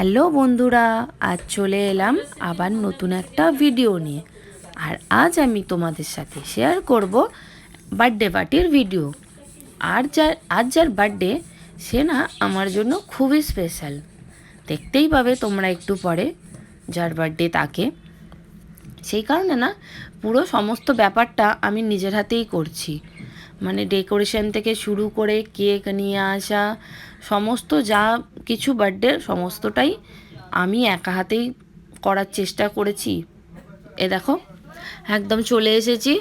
Hello বন্ধুরা, আজ চলে এলাম আবার নতুন একটা ভিডিও নিয়ে। আর আজ আমি তোমাদের সাথে শেয়ার করব বার্থডে পার্টির ভিডিও আর যার, আজ যার বার্থডে সে না আমার জন্য খুবই স্পেশাল দেখতেই পাবে তোমরা একটু পরে যার বার্থডে তাকে। সেই কারণে না, পুরো সমস্ত ব্যাপারটা আমি নিজের হাতেই করছি। মানে ডেকোরেশন থেকে শুরু করে কেক নিয়ে আসা সমস্ত যা কিছু বার্থডে সমস্তটাই আমি একা হাতেই করার চেষ্টা করেছি। এ দেখো, একদম চলে এসেছি।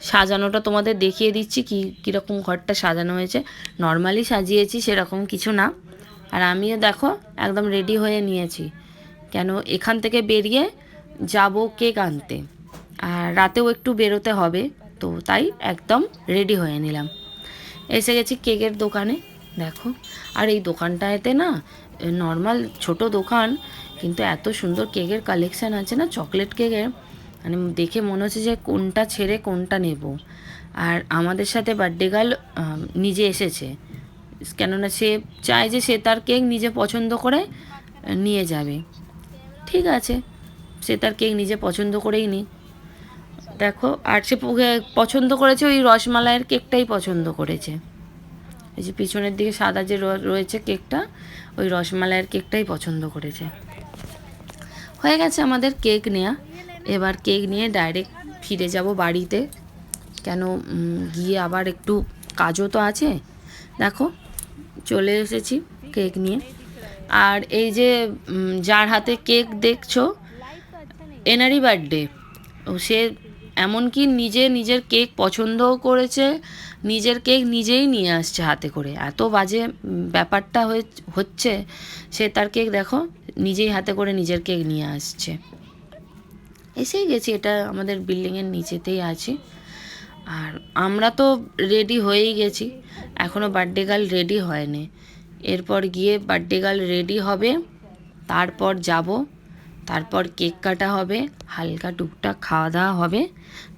সাজানোটা তোমাদের দেখিয়ে দিচ্ছি কি, কীরকম ঘরটা সাজানো হয়েছে। নর্মালি সাজিয়েছি, সেরকম কিছু না। আর আমিও দেখো, একদম রেডি হয়ে নিয়েছি। কেন, এখান থেকে বেরিয়ে যাব কেক আনতে। আর রাতেও একটু বেরোতে হবে, তো তাই একদম রেডি হয়ে নিলাম। এসে গেছি কেকের দোকানে। দেখো, আর এই দোকানটাতে না নর্মাল ছোট দোকান, কিন্তু এত সুন্দর কেকের কালেকশান আছে না চকলেট কেকের মানে দেখে মনে হচ্ছে যে কোনটা ছেড়ে কোনটা নেব। আর আমাদের সাথে বার্থডে গার্ল নিজে এসেছে। কেননা সে চায় যে সে তার কেক নিজে পছন্দ করে নিয়ে যাবে। ঠিক আছে, সে তার কেক নিজে পছন্দ করেই নি দেখো, আর সে পছন্দ করেছে ওই রসমালাইয়ের কেকটাই পছন্দ করেছে। এই যে পিছনের দিকে সাদা যে রয়েছে কেকটা, ওই রসমালাইয়ের কেকটাই পছন্দ করেছে। হয়ে গেছে আমাদের কেক নেওয়া এবার কেক নিয়ে ডাইরেক্ট ফিরে যাব বাড়িতে। কেন গিয়ে আবার একটু কাজও তো আছে। দেখো, চলে এসেছি কেক নিয়ে। আর এই যে যার হাতে কেক দেখছ এনারি বার্থডে। সে এমনকি নিজে নিজের কেক পছন্দও করেছে, নিজের কেক নিজেই নিয়ে আসছে হাতে করে। এত বাজে ব্যাপারটা হচ্ছে, সে তার কেক দেখো, নিজেই হাতে করে নিজের কেক নিয়ে আসছে। এসেই গেছি, এটা আমাদের বিল্ডিংয়ের নিচেতেই আছে। আর আমরা তো রেডি হয়েই গেছি এখনও বার্থডে গার্ল রেডি হয়নি। এরপর গিয়ে বার্থডে গার্ল রেডি হবে, তারপর যাব। তারপর কেক কাটা হবে, হালকা টুকটাক খাওয়া দাওয়া হবে,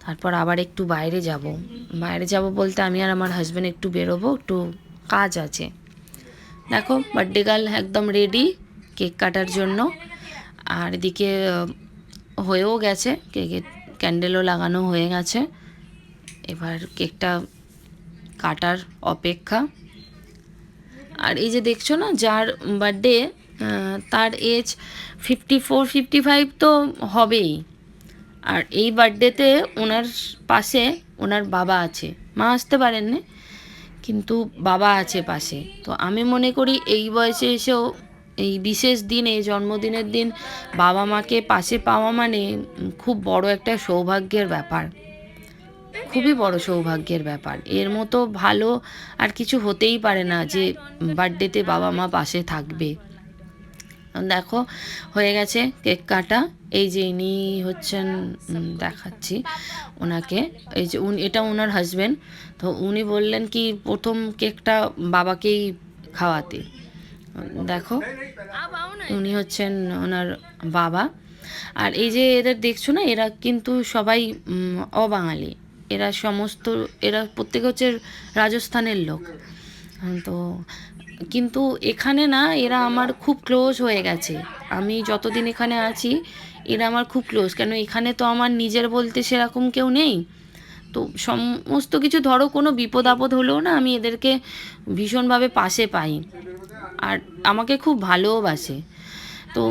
তারপর আবার একটু বাইরে যাব। বাইরে যাব বলতে আমি আর আমার হাজব্যান্ড একটু বেরোবো, একটু কাজ আছে। দেখো বার্থডে গার্ল একদম রেডি কেক কাটার জন্য। আর এদিকে হয়েও গেছে কেকের ক্যান্ডেলও লাগানো হয়ে গেছে। এবার কেকটা কাটার অপেক্ষা। আর এই যে দেখছ না, যার বার্থডে তার age fifty four fifty five তো হবেই। আর এই বার্থডেতে ওনার পাশে ওনার বাবা আছে। মা আসতে পারেন পারেননি, কিন্তু বাবা আছে পাশে। তো আমি মনে করি এই বয়সে এসেও এই বিশেষ দিনে জন্মদিনের দিন বাবা মাকে পাশে পাওয়া মানে খুব বড় একটা সৌভাগ্যের ব্যাপার। খুবই বড় সৌভাগ্যের ব্যাপার। এর মতো ভালো আর কিছু হতেই পারে না যে বার্থডেতে বাবা মা পাশে থাকবে। দেখো, হয়ে গেছে কেক কাটা। এই যে ইনি হচ্ছেন দেখাচ্ছি ওনাকে। এই যে এটা ওনার হাজবেন্ড তো উনি বললেন কি, প্রথম কেকটা বাবাকেই খাওয়াতে। দেখো, উনি হচ্ছেন ওনার বাবা। আর এই যে এদের দেখছ না, এরা কিন্তু সবাই অবাঙালি। এরা সমস্ত, এরা প্রত্যেক হচ্ছে রাজস্থানের লোক। তো কিন্তু এখানে না, এরা আমার খুব ক্লোজ হয়ে গেছে। আমি যতদিন এখানে আছি, এরা আমার খুব ক্লোজ কেন, এখানে তো আমার নিজের বলতে সেরকম কেউ নেই। তো সমস্ত কিছু ধরো, কোনো বিপদ আপদ হলেও না, আমি এদেরকে ভীষণভাবে পাশে পাই। আর আমাকে খুব ভালোবাসে তো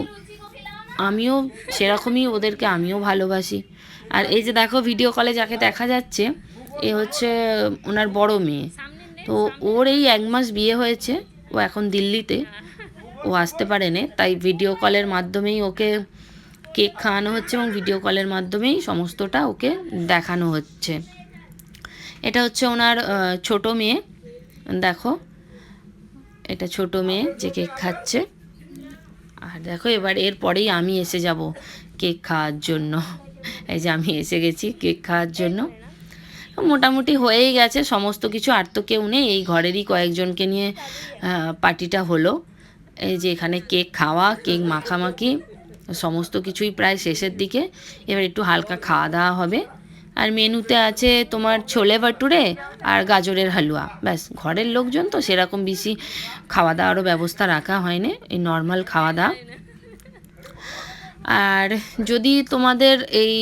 আমিও সেরকমই ওদেরকে আমিও ভালোবাসি। আর এই যে দেখো ভিডিও কলে যাকে দেখা যাচ্ছে, এ হচ্ছে ওনার বড় মেয়ে। তো ওর এই এক মাস বিয়ে হয়েছে। ও এখন দিল্লিতে। ও আসতে পারেনি, তাই ভিডিও কলের মাধ্যমেই ওকে কেক খাওয়ানো হচ্ছে এবং ভিডিও কলের মাধ্যমেই সমস্তটা ওকে দেখানো হচ্ছে। এটা হচ্ছে ওনার ছোট মেয়ে। দেখো, এটা ছোট মেয়ে যে কেক খাচ্ছে। আর দেখো, এবার এরপরেই আমি এসে যাব কেক খাওয়ার জন্য। এই যে আমি এসে গেছি কেক খাওয়ার জন্য। মোটামুটি হয়েই গেছে, সমস্ত কিছু আর তো কেউ নেই। এই ঘরেরই কয়েকজনকে নিয়ে পার্টিটা হলো। এই যে এখানে কেক খাওয়া, কেক মাখামাখি, সমস্ত কিছুই প্রায় শেষের দিকে। এবার একটু হালকা খাওয়া দাওয়া হবে। আর মেনুতে আছে তোমার ছোলে ভাটুরে আর গাজরের হালুয়া। ব্যাস, ঘরের লোকজন তো সেরকম বেশি খাওয়া দাওয়ারও ব্যবস্থা রাখা হয়নি। এই নর্মাল খাওয়া দাওয়া। আর যদি তোমাদের এই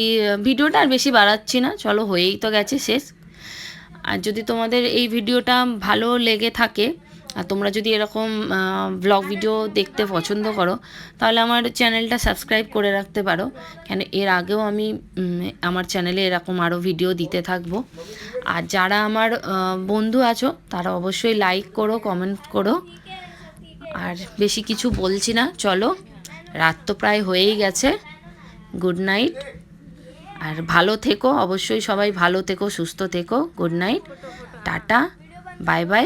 ভিডিওটা আর বেশি বাড়াচ্ছি না, চলো হয়েই তো গেছে শেষ। আর যদি তোমাদের এই ভিডিওটা ভালো লেগে থাকে, আর তোমরা যদি এরকম ব্লগ ভিডিও দেখতে পছন্দ করো, তাহলে আমার চ্যানেলটা সাবস্ক্রাইব করে রাখতে পারো। কেন, এর আগেও আমি আমার চ্যানেলে এরকম আরও ভিডিও দিতে থাকব। আর যারা আমার বন্ধু আছো, তারা অবশ্যই লাইক করো কমেন্ট করো। আর বেশি কিছু বলছি না, চলো। রাত তো প্রায় হয়েই গেছে। গুড নাইট আর ভালো থেকো, অবশ্যই সবাই ভালো থেকো, সুস্থ থেকো। Good night tata. Bye bye